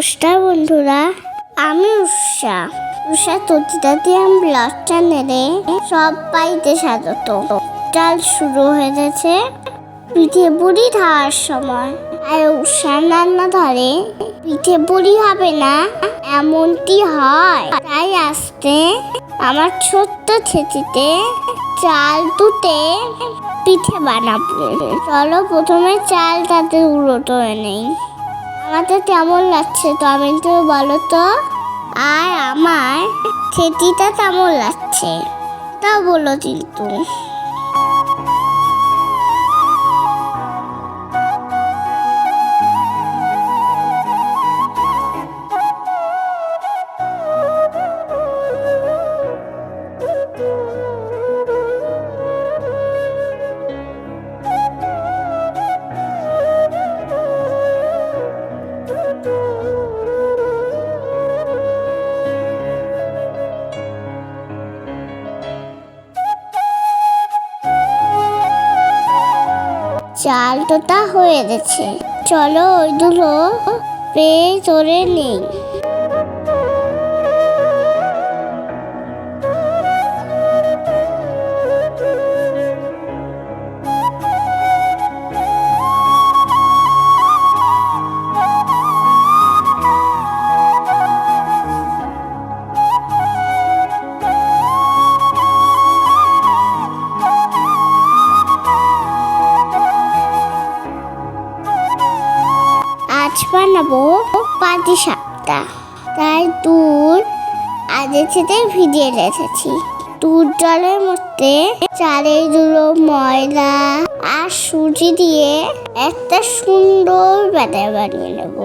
নমস্কার বন্ধুরা, আমি উষা। উষা ততিদাতি আমি ব্লগ চ্যানেলে পাইতে স্বাগত। চাল শুরু হয়ে গেছে পিঠে বুড়ি ধার সময়। আর উষা রান্না ধরে, পিঠে বুড়ি হবে না, এমনটি হয়। তাই আসতে আমার ছোট্ট ছেচিতে চাল তুতে পিঠে বানাবো। চলো প্রথমে চাল তাতে উড়োটো নেই। আমাদের কেমন লাগছে তো বলো তো? আর আমার খেতিটা কেমন লাগছে। তা বলো কিন্তু। চাল তোতা হয়ে গেছে। চলো ওইগুলো পেয়ে চড়ে নেই। বানাবো পাটি সাপটা তাই দুধ আগে থেকে ভিজিয়ে রেখেছি। দুধ জলের মধ্যে চালের দুলো ময়দা আর সুজি দিয়ে একটা সুন্দর ব্যাটার বানিয়ে নেব।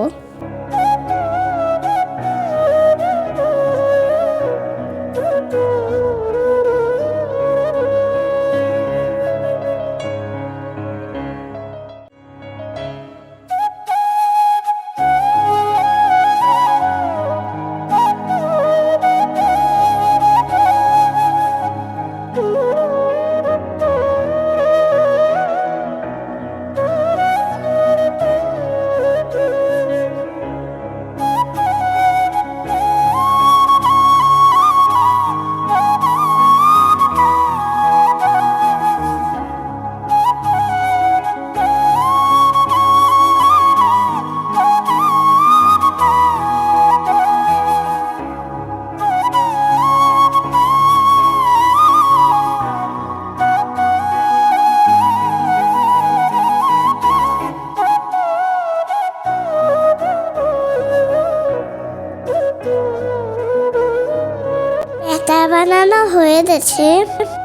বানানো হয়ে গেছে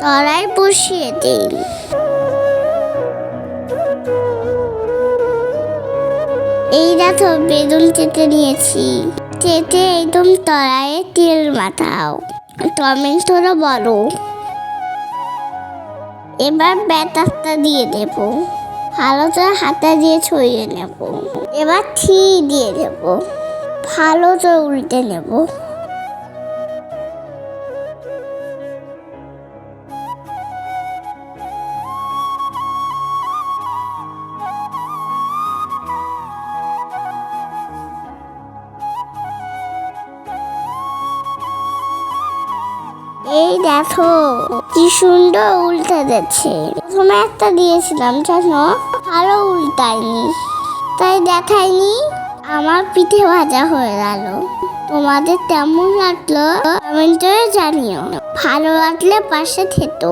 তলায় বসিয়ে দিই এই দেখো বেগুন কেটে নিয়েছি। কেটে একদম তলায় তেল মাথাও টমেটোরও বড় এবার ব্যাটারটা দিয়ে দেব। ভালো করে হাতা দিয়ে ছড়িয়ে নেব। এবার থি দিয়ে দেব। ভালো করে উল্টে নেব। এই দেখো, কি সুন্দর উল্টে যাচ্ছে প্রথমে একটা দিয়েছিলাম, জানো? ভালো উল্টায়নি। তাই দেখাইনি আমার পিঠে ভাজা হয়ে গেল। তোমাদের তেমন লাগল? কমেন্টে জানিও। ভালো লাগলে পাশে থেতো।